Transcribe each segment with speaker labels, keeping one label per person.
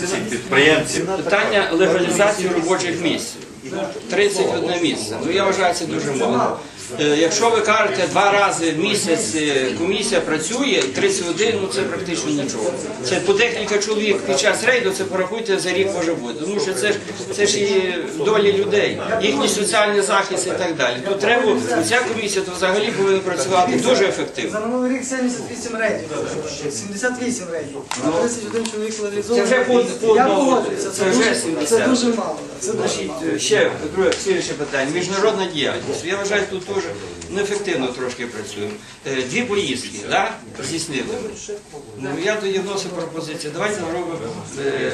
Speaker 1: цих.
Speaker 2: Питання легалізації робочих місць. 31 місце. Ну я вважаю, це дуже мало. Е, Якщо ви кажете, два рази в місяць е, комісія працює, 31, ну це практично нічого. Це по декілька чоловік під час рейду, це порахуйте за рік може бути. Тому що це ж це ж і долі людей, їхній соціальний захист і так далі. Тут треба, ця комісія то взагалі повинна працювати дуже ефективно.
Speaker 3: За минулий рік 78 рейдів. 78 рейдів. А 31 чоловік
Speaker 2: Це вже по, одному. Це
Speaker 3: дуже, це дуже мало. Мало.
Speaker 2: ще друге слідче питання. Міжнародна діяльність. Я вважаю, тут теж неефективно трошки працюємо. Е, Дві поїздки, здійснили. Ну, я тоді вносив пропозицію. Давайте зробимо е,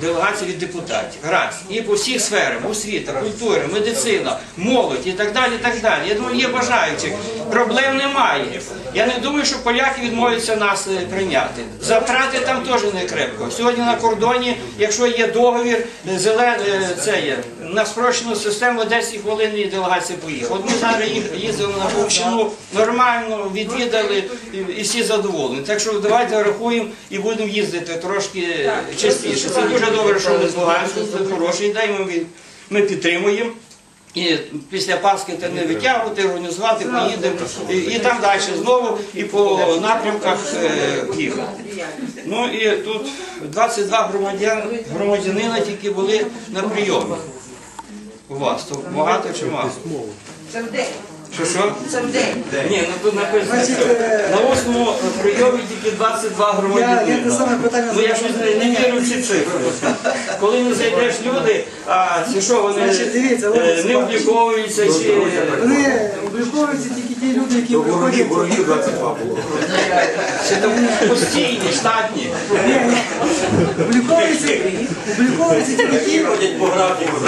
Speaker 2: делегацію від депутатів. Раз. І по всіх сферах, освіта, культура, медицина, молодь і так далі. і так далі. Я думаю, є бажаючих. Проблем немає. Я не думаю, що поляки відмовляться нас е, прийняти. Затрати там теж не крепко. Сьогодні на кордоні, якщо є договір, е, зелен, е, це є на спрощену систему 10 хвилин і делегація поїхала. От ми зараз їздили на Ковщину, нормально відвідали і, і всі задоволені. Так що давайте рахуємо і будемо їздити трошки частіше. Це дуже добре, що ми з Луганську, це хороший день, ми підтримуємо. І після Пасхи те не витягувати, організувати, поїдемо і, і там далі знову і по напрямках е, їхати. Ну і тут 22 громадян, громадянина тільки були на прийомі. У вас то багато чи мало?
Speaker 4: Це в день.
Speaker 2: Що що?
Speaker 4: Це в день.
Speaker 2: Ні, ну тут написано.
Speaker 3: Значить, е,
Speaker 2: На восьмому прийомі тільки 22
Speaker 3: Я, я те
Speaker 2: громадянина.
Speaker 3: саме питання
Speaker 2: Ну я щось не, не вірю в ці цифри. Коли не зайдеш люди, а це що вони
Speaker 3: Значить, дивіться,
Speaker 2: е,
Speaker 3: Олексій
Speaker 2: не обліковуються чи.
Speaker 3: Вони обліковуються тільки ті люди, які приходять.
Speaker 1: Ворогів 22 було.
Speaker 2: Це там постійні, штатні.
Speaker 3: Ні, ні. Обліковуються, обліковуються тільки ті,
Speaker 1: Ходять по графіку,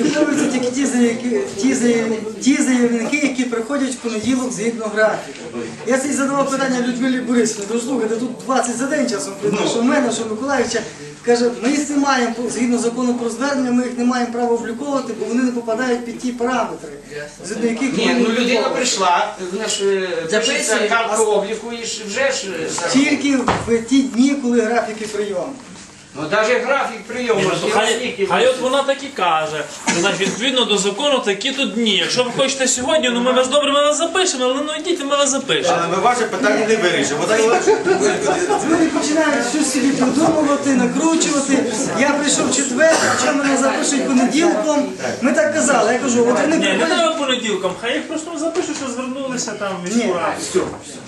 Speaker 3: обліковуються тільки ті, заявки- ті, заяв- ті заявники, які приходять в понеділок згідно графіку. Я цей задавав питання Людмилі Борисівні, ну слухайте, тут 20 за день часом прийде, що в мене, що в Миколаївича. Каже, ми їх не маємо, згідно закону про звернення, ми їх не маємо права обліковувати, бо вони не попадають під ті параметри, згідно яких
Speaker 2: Ні,
Speaker 3: вони
Speaker 2: ну людина прийшла, вона ж е, пишеться
Speaker 4: Записує.
Speaker 2: картку обліку і ж вже ж. е, зараз.
Speaker 3: Тільки в ті дні, коли графіки прийому.
Speaker 2: Ну навіть графік прийому. Ж
Speaker 5: ну, хай, от вона так і каже. що, Значить, відповідно до закону такі тут дні. Якщо ви хочете сьогодні, ну ми вас добре ми вас запишемо, але ну йдіть, ми вас запишемо.
Speaker 1: Але ми ваше питання не вирішимо. Так легше.
Speaker 3: Люди починають щось собі придумувати, накручувати. Я прийшов в четвер, хоча мене запишуть понеділком. Ми так казали. Я кажу, от вони
Speaker 5: Ні, не
Speaker 3: приходять.
Speaker 5: треба понеділком, хай їх просто запишуть, що звернулися там в
Speaker 3: Ні,
Speaker 5: міську раду.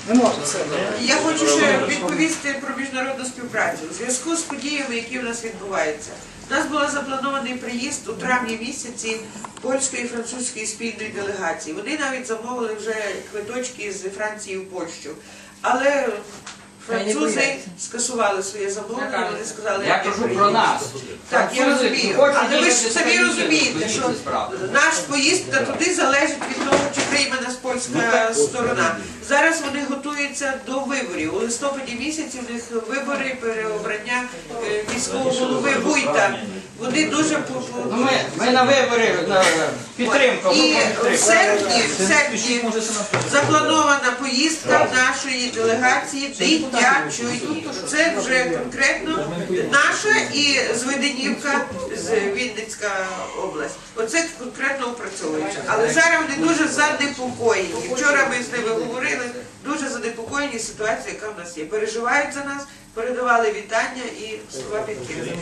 Speaker 3: не може все.
Speaker 4: Я хочу ще відповісти про міжнародну співпрацю. У зв'язку з подіями, які в нас відбуваються. У нас був запланований приїзд у травні місяці польської і французької спільної делегації. Вони навіть замовили вже квиточки з Франції в Польщу. Але французи скасували своє замовлення, вони сказали,
Speaker 2: Я кажу про нас.
Speaker 4: Так, я розумію. Але ви ж самі розумієте, що наш поїзд туди залежить від того, чи прийме нас польська сторона. Зараз вони готуються до виборів. У листопаді місяці в них вибори переобрання військового голови Вуйта. Вони дуже
Speaker 2: Ну, ми, ми на вибори, на підтримку.
Speaker 4: і в серпні, в серпні запланована поїздка нашої делегації дитячої. Це вже конкретно наша і Зведенівка з Вінницька область. Оце конкретно опрацьовується. Але зараз вони дуже занепокоєні. Вчора ми з ними говорили, дуже занепокоєні ситуацією, яка в нас є. Переживають за нас, передавали вітання і слова підтримки.